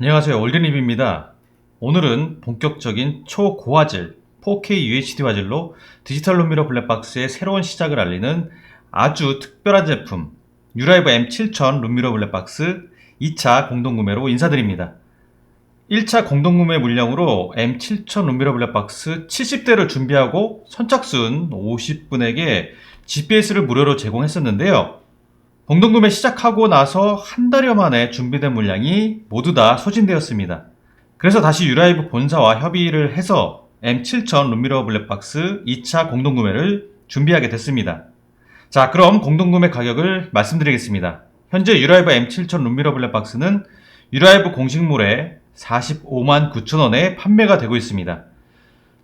안녕하세요. 올드립입니다. 오늘은 본격적인 초고화질 4K UHD 화질로 디지털 룸미러 블랙박스의 새로운 시작을 알리는 아주 특별한 제품 유라이브 M7000 룸미러 블랙박스 2차 공동구매로 인사드립니다. 1차 공동구매 물량으로 M7000 룸미러 블랙박스 70대를 준비하고 선착순 50분에게 GPS를 무료로 제공했었는데요. 공동 구매 시작하고 나서 한 달여 만에 준비된 물량이 모두 다 소진되었습니다. 그래서 다시 유라이브 본사와 협의를 해서 M7000 룸미러 블랙박스 2차 공동 구매를 준비하게 됐습니다. 자, 그럼 공동 구매 가격을 말씀드리겠습니다. 현재 유라이브 M7000 룸미러 블랙박스는 유라이브 공식몰에 45만 9천원에 판매가 되고 있습니다.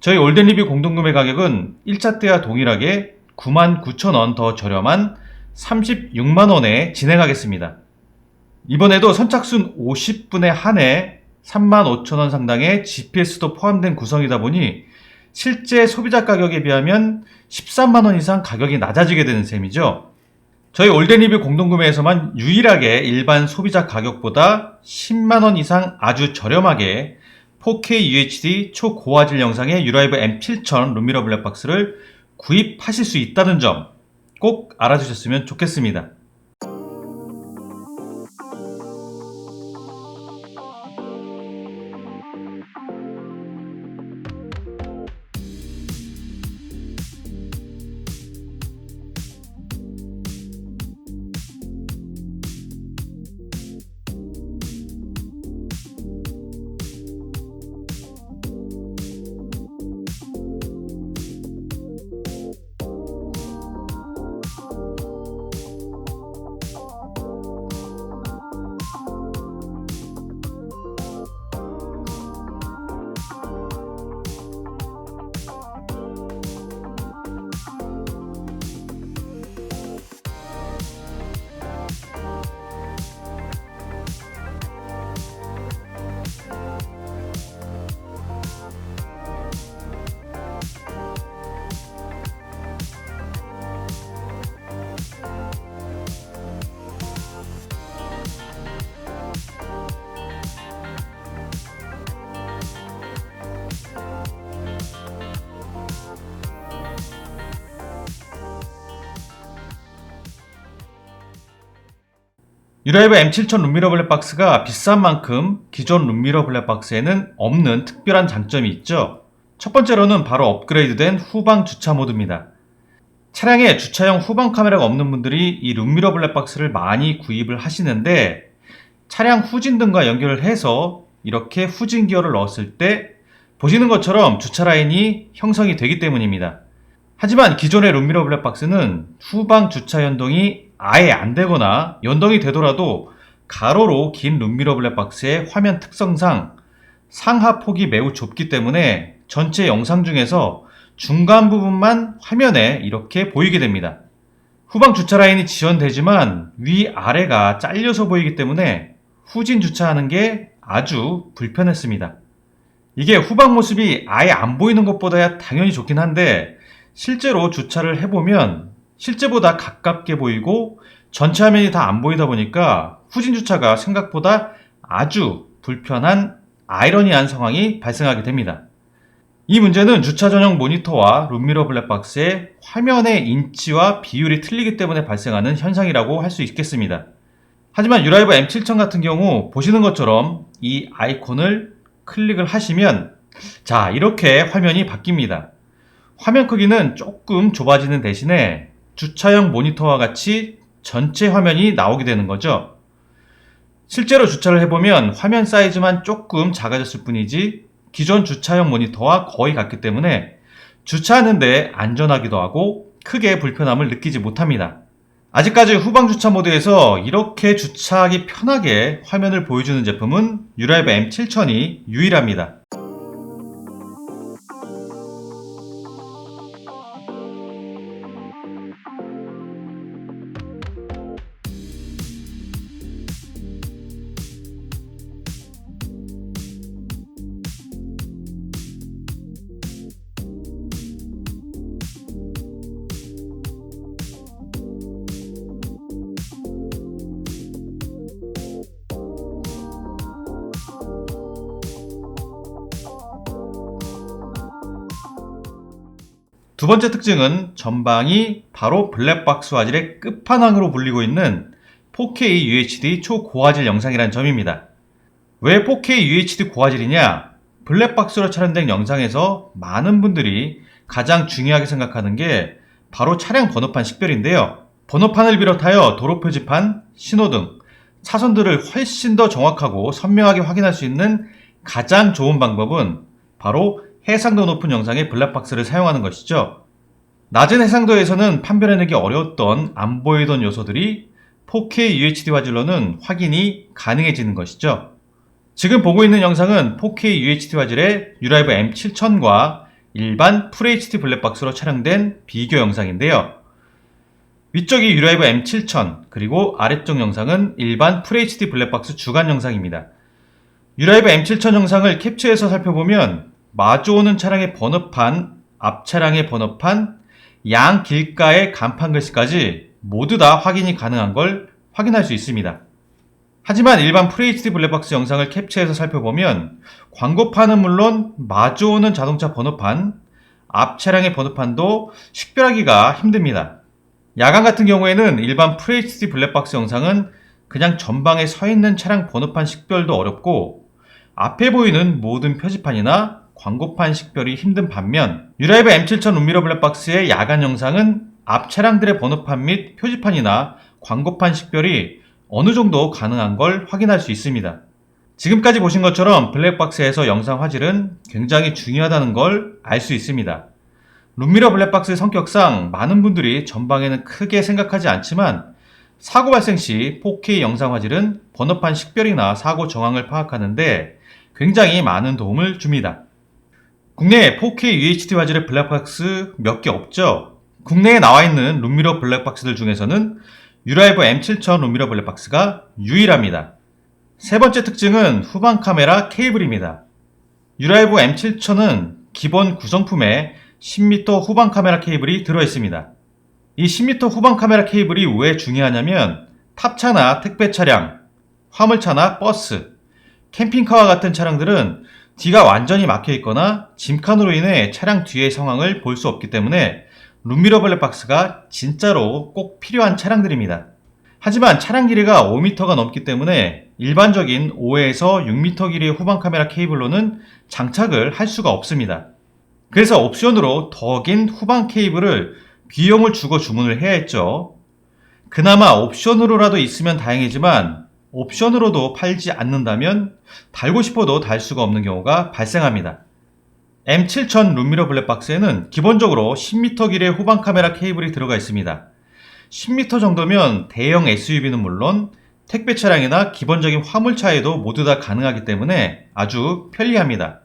저희 올덴리뷰 공동구매 가격은 1차 때와 동일하게 9만 9천원 더 저렴한 36만원에 진행하겠습니다. 이번에도 선착순 50분에 한해 3만 5천원 상당의 GPS도 포함된 구성이다 보니 실제 소비자 가격에 비하면 13만원 이상 가격이 낮아지게 되는 셈이죠. 저희 올덴리뷰 공동구매에서만 유일하게 일반 소비자 가격보다 10만원 이상 아주 저렴하게 4K UHD 초고화질 영상의 유라이브 M7000 룸미러 블랙박스를 구입하실 수 있다는 점 꼭 알아주셨으면 좋겠습니다. 유라이브 M7000 룸미러 블랙박스가 비싼 만큼 기존 룸미러 블랙박스에는 없는 특별한 장점이 있죠. 첫 번째로는 바로 업그레이드된 후방 주차 모드입니다. 차량에 주차용 후방 카메라가 없는 분들이 이 룸미러 블랙박스를 많이 구입을 하시는데 차량 후진등과 연결을 해서 이렇게 후진 기어를 넣었을 때 보시는 것처럼 주차 라인이 형성이 되기 때문입니다. 하지만 기존의 룸미러 블랙박스는 후방 주차 연동이 아예 안 되거나 연동이 되더라도 가로로 긴 룸미러 블랙박스의 화면 특성상 상하 폭이 매우 좁기 때문에 전체 영상 중에서 중간 부분만 화면에 이렇게 보이게 됩니다. 후방 주차 라인이 지연되지만 위 아래가 잘려서 보이기 때문에 후진 주차하는 게 아주 불편했습니다. 이게 후방 모습이 아예 안 보이는 것보다야 당연히 좋긴 한데 실제로 주차를 해보면 실제보다 가깝게 보이고 전체 화면이 다 안 보이다 보니까 후진 주차가 생각보다 아주 불편한 아이러니한 상황이 발생하게 됩니다. 이 문제는 주차 전용 모니터와 룸미러 블랙박스의 화면의 인치와 비율이 틀리기 때문에 발생하는 현상이라고 할 수 있겠습니다. 하지만 유라이브 M7000 같은 경우 보시는 것처럼 이 아이콘을 클릭을 하시면 자 이렇게 화면이 바뀝니다. 화면 크기는 조금 좁아지는 대신에 주차용 모니터와 같이 전체 화면이 나오게 되는 거죠. 실제로 주차를 해보면 화면 사이즈만 조금 작아졌을 뿐이지 기존 주차용 모니터와 거의 같기 때문에 주차하는데 안전하기도 하고 크게 불편함을 느끼지 못합니다. 아직까지 후방 주차 모드에서 이렇게 주차하기 편하게 화면을 보여주는 제품은 유라이브 M7000이 유일합니다. 두 번째 특징은 전방이 바로 블랙박스 화질의 끝판왕으로 불리고 있는 4K UHD 초고화질 영상이라는 점입니다. 왜 4K UHD 고화질이냐? 블랙박스로 촬영된 영상에서 많은 분들이 가장 중요하게 생각하는 게 바로 차량 번호판 식별인데요. 번호판을 비롯하여 도로 표지판, 신호등, 차선들을 훨씬 더 정확하고 선명하게 확인할 수 있는 가장 좋은 방법은 바로 해상도 높은 영상의 블랙박스를 사용하는 것이죠. 낮은 해상도에서는 판별해내기 어려웠던 안 보이던 요소들이 4K UHD 화질로는 확인이 가능해지는 것이죠. 지금 보고 있는 영상은 4K UHD 화질의 유라이브 M7000과 일반 FHD 블랙박스로 촬영된 비교 영상인데요. 위쪽이 유라이브 M7000 그리고 아래쪽 영상은 일반 FHD 블랙박스 주간 영상입니다. 유라이브 M7000 영상을 캡처해서 살펴보면 마주오는 차량의 번호판, 앞 차량의 번호판, 양 길가의 간판 글씨까지 모두 다 확인이 가능한 걸 확인할 수 있습니다. 하지만 일반 FHD 블랙박스 영상을 캡처해서 살펴보면 광고판은 물론 마주오는 자동차 번호판, 앞 차량의 번호판도 식별하기가 힘듭니다. 야간 같은 경우에는 일반 FHD 블랙박스 영상은 그냥 전방에 서 있는 차량 번호판 식별도 어렵고 앞에 보이는 모든 표지판이나 광고판 식별이 힘든 반면 유라이브 M7000 룸미러 블랙박스의 야간 영상은 앞 차량들의 번호판 및 표지판이나 광고판 식별이 어느 정도 가능한 걸 확인할 수 있습니다. 지금까지 보신 것처럼 블랙박스에서 영상 화질은 굉장히 중요하다는 걸 알 수 있습니다. 룸미러 블랙박스의 성격상 많은 분들이 전방에는 크게 생각하지 않지만 사고 발생 시 4K 영상 화질은 번호판 식별이나 사고 정황을 파악하는데 굉장히 많은 도움을 줍니다. 국내에 4K UHD 화질의 블랙박스 몇 개 없죠? 국내에 나와 있는 룸미러 블랙박스들 중에서는 유라이브 M7000 룸미러 블랙박스가 유일합니다. 세 번째 특징은 후방 카메라 케이블입니다. 유라이브 M7000은 기본 구성품에 10m 후방 카메라 케이블이 들어있습니다. 이 10m 후방 카메라 케이블이 왜 중요하냐면 탑차나 택배 차량, 화물차나 버스, 캠핑카와 같은 차량들은 뒤가 완전히 막혀 있거나 짐칸으로 인해 차량 뒤의 상황을 볼 수 없기 때문에 룸미러 블랙박스가 진짜로 꼭 필요한 차량들입니다. 하지만 차량 길이가 5m가 넘기 때문에 일반적인 5에서 6m 길이의 후방 카메라 케이블로는 장착을 할 수가 없습니다. 그래서 옵션으로 더 긴 후방 케이블을 비용을 주고 주문을 해야 했죠. 그나마 옵션으로라도 있으면 다행이지만 옵션으로도 팔지 않는다면 달고 싶어도 달 수가 없는 경우가 발생합니다. M7000 룸미러 블랙박스에는 기본적으로 10m 길이의 후방 카메라 케이블이 들어가 있습니다. 10m 정도면 대형 SUV는 물론 택배 차량이나 기본적인 화물차에도 모두 다 가능하기 때문에 아주 편리합니다.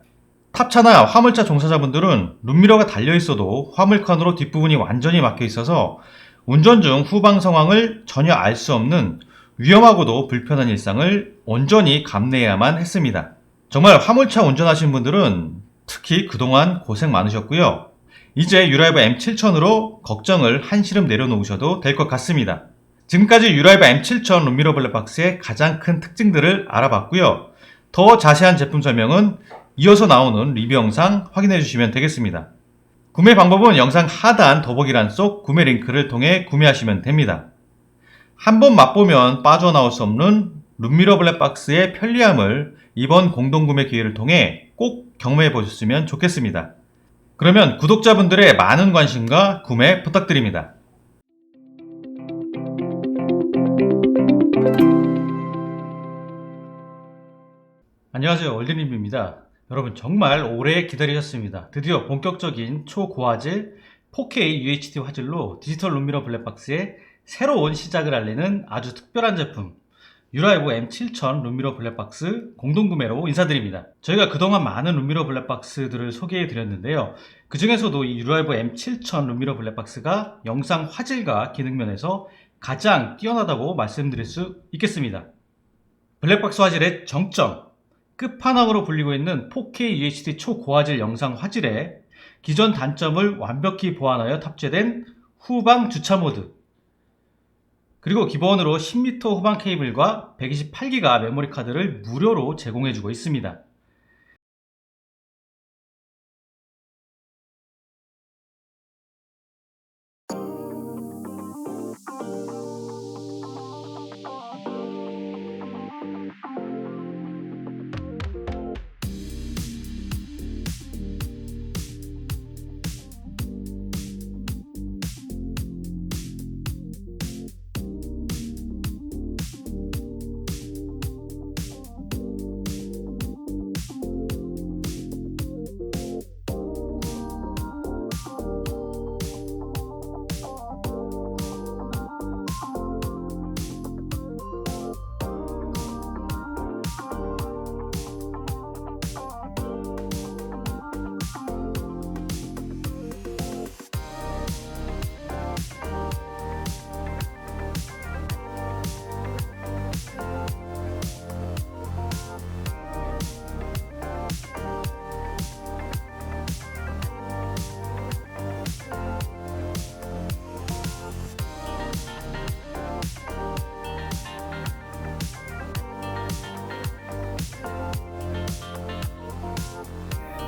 탑차나 화물차 종사자분들은 룸미러가 달려 있어도 화물칸으로 뒷부분이 완전히 막혀 있어서 운전 중 후방 상황을 전혀 알 수 없는 위험하고도 불편한 일상을 온전히 감내해야만 했습니다. 정말 화물차 운전하시는 분들은 특히 그동안 고생 많으셨고요. 이제 유라이브 M7000으로 걱정을 한시름 내려놓으셔도 될 것 같습니다. 지금까지 유라이브 M7000 룸미러 블랙박스의 가장 큰 특징들을 알아봤고요. 더 자세한 제품 설명은 이어서 나오는 리뷰 영상 확인해 주시면 되겠습니다. 구매 방법은 영상 하단 더보기란 속 구매 링크를 통해 구매하시면 됩니다. 한번 맛보면 빠져나올 수 없는 룸미러 블랙박스의 편리함을 이번 공동구매 기회를 통해 꼭 경험해 보셨으면 좋겠습니다. 그러면 구독자분들의 많은 관심과 구매 부탁드립니다. 안녕하세요. 월드님입니다. 여러분 정말 오래 기다리셨습니다. 드디어 본격적인 초고화질 4K UHD 화질로 디지털 룸미러 블랙박스의 새로운 시작을 알리는 아주 특별한 제품 유라이브 M7000 룸미러 블랙박스 공동구매로 인사드립니다. 저희가 그동안 많은 룸미러 블랙박스들을 소개해 드렸는데요. 그 중에서도 이 유라이브 M7000 룸미러 블랙박스가 영상 화질과 기능 면에서 가장 뛰어나다고 말씀드릴 수 있겠습니다. 블랙박스 화질의 정점, 끝판왕으로 불리고 있는 4K UHD 초고화질 영상 화질에 기존 단점을 완벽히 보완하여 탑재된 후방 주차 모드, 그리고 기본으로 10m 후방 케이블과 128기가 메모리 카드를 무료로 제공해주고 있습니다.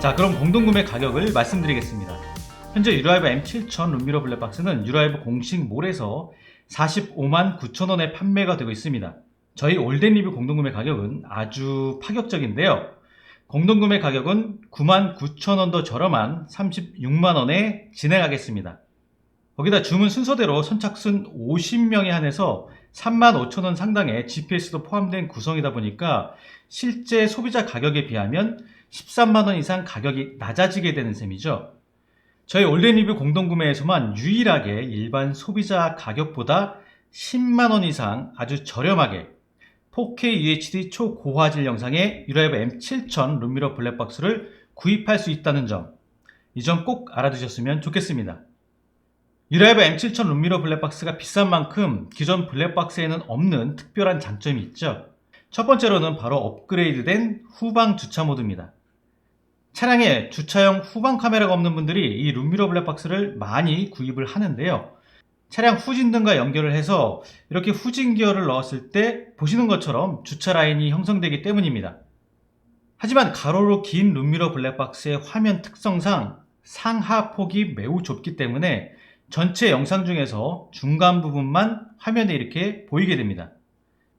자, 그럼 공동구매 가격을 말씀드리겠습니다. 현재 유라이브 M7000 룸미러 블랙박스는 유라이브 공식 몰에서 45만 9천 원에 판매가 되고 있습니다. 저희 올덴 리뷰 공동구매 가격은 아주 파격적인데요. 공동구매 가격은 9만 9천 원 더 저렴한 36만 원에 진행하겠습니다. 거기다 주문 순서대로 선착순 50명에 한해서 3만 5천 원 상당의 GPS도 포함된 구성이다 보니까 실제 소비자 가격에 비하면 13만 원 이상 가격이 낮아지게 되는 셈이죠. 저희 온라인 리뷰 공동구매에서만 유일하게 일반 소비자 가격보다 10만 원 이상 아주 저렴하게 4K UHD 초고화질 영상의 유라이브 M7000 룸미러 블랙박스를 구입할 수 있다는 점, 이 점 꼭 알아두셨으면 좋겠습니다. 유라이브 M7000 룸미러 블랙박스가 비싼 만큼 기존 블랙박스에는 없는 특별한 장점이 있죠. 첫 번째로는 바로 업그레이드된 후방 주차 모드입니다. 차량에 주차용 후방 카메라가 없는 분들이 이 룸미러 블랙박스를 많이 구입을 하는데요. 차량 후진등과 연결을 해서 이렇게 후진 기어를 넣었을 때 보시는 것처럼 주차 라인이 형성되기 때문입니다. 하지만 가로로 긴 룸미러 블랙박스의 화면 특성상 상하 폭이 매우 좁기 때문에 전체 영상 중에서 중간 부분만 화면에 이렇게 보이게 됩니다.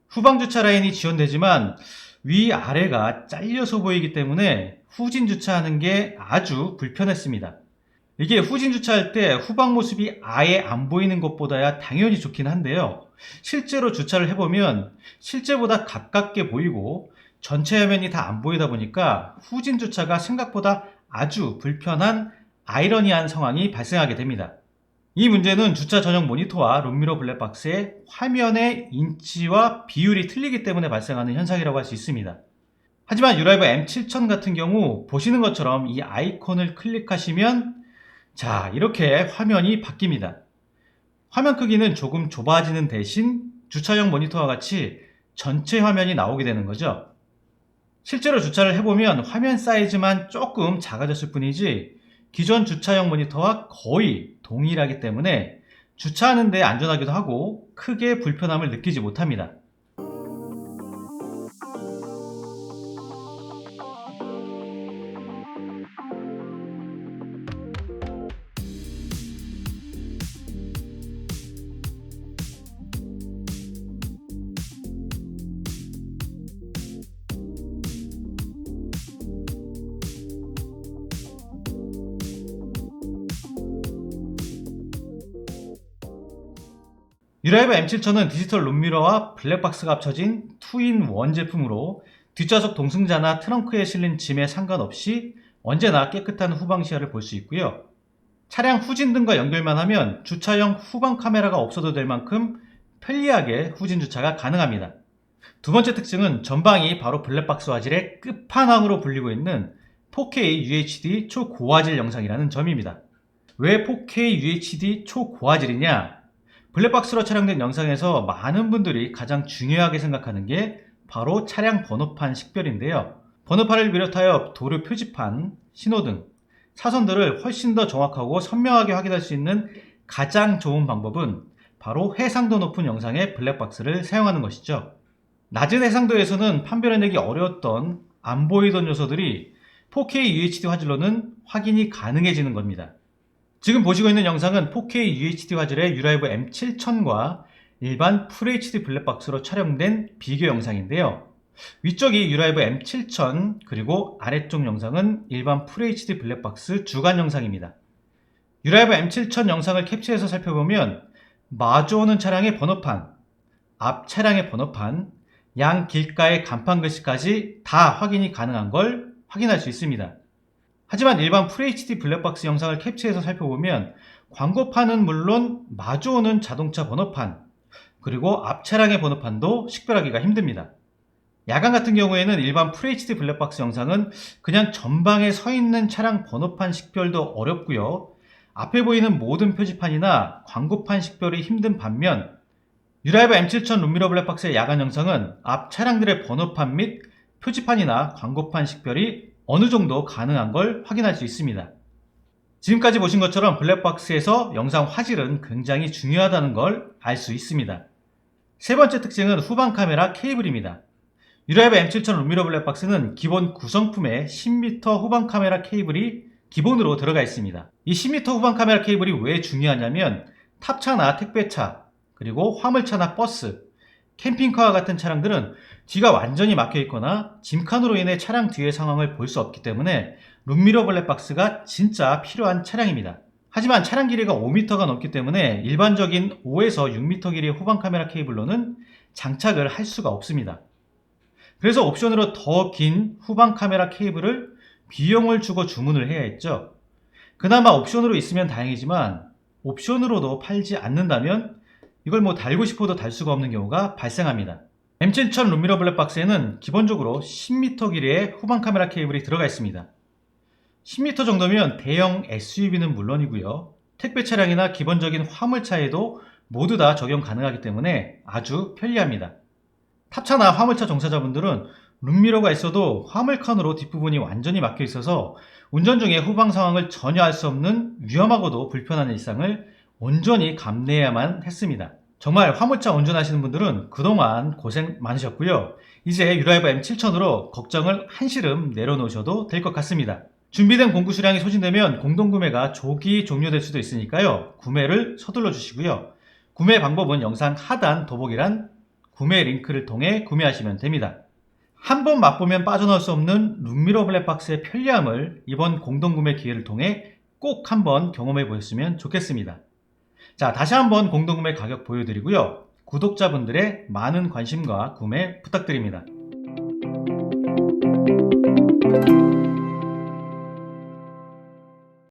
후방 주차 라인이 지원되지만 위아래가 잘려서 보이기 때문에 후진 주차하는 게 아주 불편했습니다. 이게 후진 주차할 때 후방 모습이 아예 안 보이는 것보다야 당연히 좋긴 한데요. 실제로 주차를 해보면 실제보다 가깝게 보이고 전체 화면이 다 안 보이다 보니까 후진 주차가 생각보다 아주 불편한 아이러니한 상황이 발생하게 됩니다. 이 문제는 주차 전용 모니터와 룸미러 블랙박스의 화면의 인치와 비율이 틀리기 때문에 발생하는 현상이라고 할 수 있습니다. 하지만 유라이브 M7000 같은 경우 보시는 것처럼 이 아이콘을 클릭하시면 자 이렇게 화면이 바뀝니다. 화면 크기는 조금 좁아지는 대신 주차용 모니터와 같이 전체 화면이 나오게 되는 거죠. 실제로 주차를 해보면 화면 사이즈만 조금 작아졌을 뿐이지 기존 주차용 모니터와 거의 동일하기 때문에 주차하는데 안전하기도 하고 크게 불편함을 느끼지 못합니다. 유라이브 M7000은 디지털 룸미러와 블랙박스가 합쳐진 2인1 제품으로 뒷좌석 동승자나 트렁크에 실린 짐에 상관없이 언제나 깨끗한 후방 시야를 볼 수 있고요. 차량 후진 등과 연결만 하면 주차용 후방 카메라가 없어도 될 만큼 편리하게 후진 주차가 가능합니다. 두 번째 특징은 전방이 바로 블랙박스 화질의 끝판왕으로 불리고 있는 4K UHD 초고화질 영상이라는 점입니다. 왜 4K UHD 초고화질이냐? 블랙박스로 촬영된 영상에서 많은 분들이 가장 중요하게 생각하는 게 바로 차량 번호판 식별인데요. 번호판을 비롯하여 도로 표지판, 신호등, 사선들을 훨씬 더 정확하고 선명하게 확인할 수 있는 가장 좋은 방법은 바로 해상도 높은 영상의 블랙박스를 사용하는 것이죠. 낮은 해상도에서는 판별해내기 어려웠던 안 보이던 요소들이 4K UHD 화질로는 확인이 가능해지는 겁니다. 지금 보시고 있는 영상은 4K UHD 화질의 유라이브 M7000과 일반 FHD 블랙박스로 촬영된 비교 영상인데요. 위쪽이 유라이브 M7000 그리고 아래쪽 영상은 일반 FHD 블랙박스 주간 영상입니다. 유라이브 M7000 영상을 캡처해서 살펴보면 마주오는 차량의 번호판, 앞 차량의 번호판, 양 길가의 간판 글씨까지 다 확인이 가능한 걸 확인할 수 있습니다. 하지만 일반 FHD 블랙박스 영상을 캡처해서 살펴보면 광고판은 물론 마주오는 자동차 번호판 그리고 앞 차량의 번호판도 식별하기가 힘듭니다. 야간 같은 경우에는 일반 FHD 블랙박스 영상은 그냥 전방에 서 있는 차량 번호판 식별도 어렵고요. 앞에 보이는 모든 표지판이나 광고판 식별이 힘든 반면 유라이브 M7000 룸미러 블랙박스의 야간 영상은 앞 차량들의 번호판 및 표지판이나 광고판 식별이 어느 정도 가능한 걸 확인할 수 있습니다. 지금까지 보신 것처럼 블랙박스에서 영상 화질은 굉장히 중요하다는 걸 알 수 있습니다. 세 번째 특징은 후방 카메라 케이블입니다. 유라이브 M7000 룸미러 블랙박스는 기본 구성품에 10m 후방 카메라 케이블이 기본으로 들어가 있습니다. 이 10m 후방 카메라 케이블이 왜 중요하냐면 탑차나 택배차, 그리고 화물차나 버스, 캠핑카와 같은 차량들은 뒤가 완전히 막혀 있거나 짐칸으로 인해 차량 뒤의 상황을 볼 수 없기 때문에 룸미러 블랙박스가 진짜 필요한 차량입니다. 하지만 차량 길이가 5m가 넘기 때문에 일반적인 5에서 6m 길이의 후방 카메라 케이블로는 장착을 할 수가 없습니다. 그래서 옵션으로 더 긴 후방 카메라 케이블을 비용을 주고 주문을 해야 했죠. 그나마 옵션으로 있으면 다행이지만 옵션으로도 팔지 않는다면 이걸 뭐 달고 싶어도 달 수가 없는 경우가 발생합니다. M7000 룸미러 블랙박스에는 기본적으로 10m 길이의 후방 카메라 케이블이 들어가 있습니다. 10m 정도면 대형 SUV는 물론이고요. 택배 차량이나 기본적인 화물차에도 모두 다 적용 가능하기 때문에 아주 편리합니다. 탑차나 화물차 종사자분들은 룸미러가 있어도 화물칸으로 뒷부분이 완전히 막혀 있어서 운전 중에 후방 상황을 전혀 알 수 없는 위험하고도 불편한 일상을 온전히 감내해야만 했습니다. 정말 화물차 운전하시는 분들은 그동안 고생 많으셨고요. 이제 유라이버 M7000으로 걱정을 한시름 내려놓으셔도 될 것 같습니다. 준비된 공구 수량이 소진되면 공동구매가 조기 종료될 수도 있으니까요. 구매를 서둘러 주시고요. 구매 방법은 영상 하단 더보기란 구매 링크를 통해 구매하시면 됩니다. 한 번 맛보면 빠져나올 수 없는 룸미러 블랙박스의 편리함을 이번 공동구매 기회를 통해 꼭 한번 경험해 보셨으면 좋겠습니다. 자, 다시 한번 공동구매 가격 보여드리고요. 구독자분들의 많은 관심과 구매 부탁드립니다.